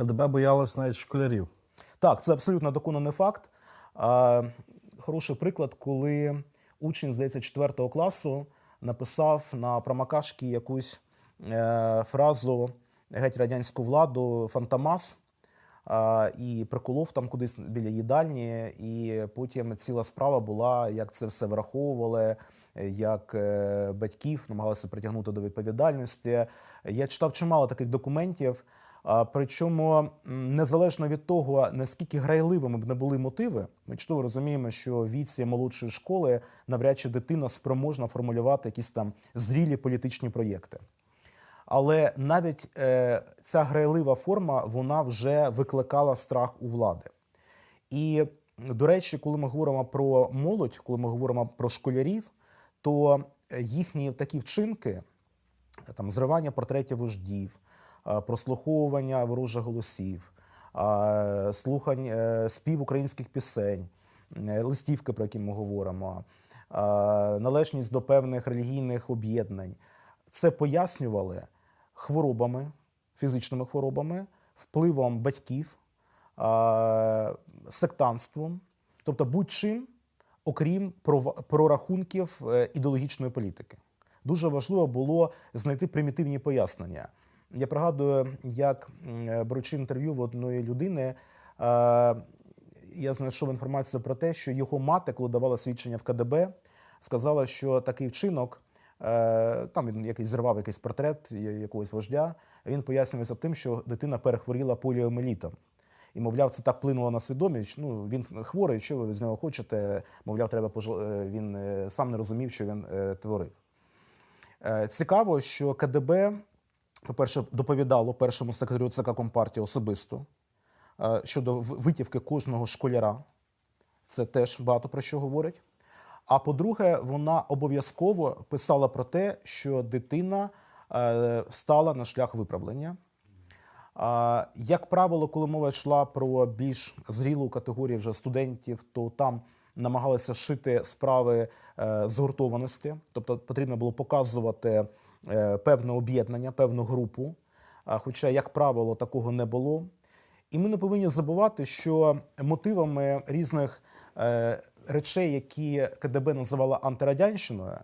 КДБ боялось навіть школярів. Так, це абсолютно доконаний факт. Хороший приклад, коли учень, здається, 4 класу написав на промокашки якусь е, фразу геть радянську владу Фантомас. І приколов там кудись біля їдальні, і потім ціла справа була, як це все враховували, як е, батьків намагалися притягнути до відповідальності. Я читав чимало таких документів. Причому незалежно від того, наскільки грайливими б не були мотиви, ми чудово розуміємо, що віці молодшої школи навряд чи дитина спроможна формулювати якісь там зрілі політичні проєкти. Але навіть е, ця грайлива форма вона вже викликала страх у влади. І, до речі, коли ми говоримо про молодь, коли ми говоримо про школярів, то їхні такі вчинки, там зривання портретів вождів, е, прослуховування ворожих голосів, е, слухань е, спів українських пісень, е, листівки, про які ми говоримо, е, належність до певних релігійних об'єднань. Це пояснювали хворобами, фізичними хворобами, впливом батьків, е, сектантством, тобто будь-чим, окрім прорахунків е, ідеологічної політики. Дуже важливо було знайти примітивні пояснення. Я пригадую, як е, беручи інтерв'ю в одної людини, е, я знайшов інформацію про те, що його мати, коли давала свідчення в КДБ, сказала, що такий вчинок, е, там він якийсь зривав якийсь портрет якогось вождя, він пояснювався тим, що дитина перехворіла поліомелітом. І, мовляв, це так вплинуло на свідомість. Ну, він хворий, що ви з нього хочете? Мовляв, треба пожал- Він сам не розумів, що він творив. Цікаво, що КДБ, по-перше, доповідало першому секретарю ЦК Компартії особисто е, щодо витівки кожного школяра. Це теж багато про що говорить. А по-друге, вона обов'язково писала про те, що дитина е, стала на шлях виправлення. Як правило, коли мова йшла про більш зрілу категорію вже студентів, то там намагалися шити справи е, згуртованості, тобто потрібно було показувати певне об'єднання, певну групу. Хоча, як правило, такого не було. І ми не повинні забувати, що мотивами різних е, речей, які КДБ називала антирадянщиною,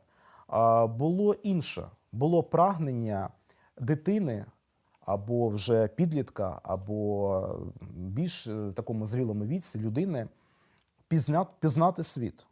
було інше. Було прагнення дитини або вже підлітка, або більш е, такому зрілому віці людини пізнати світ.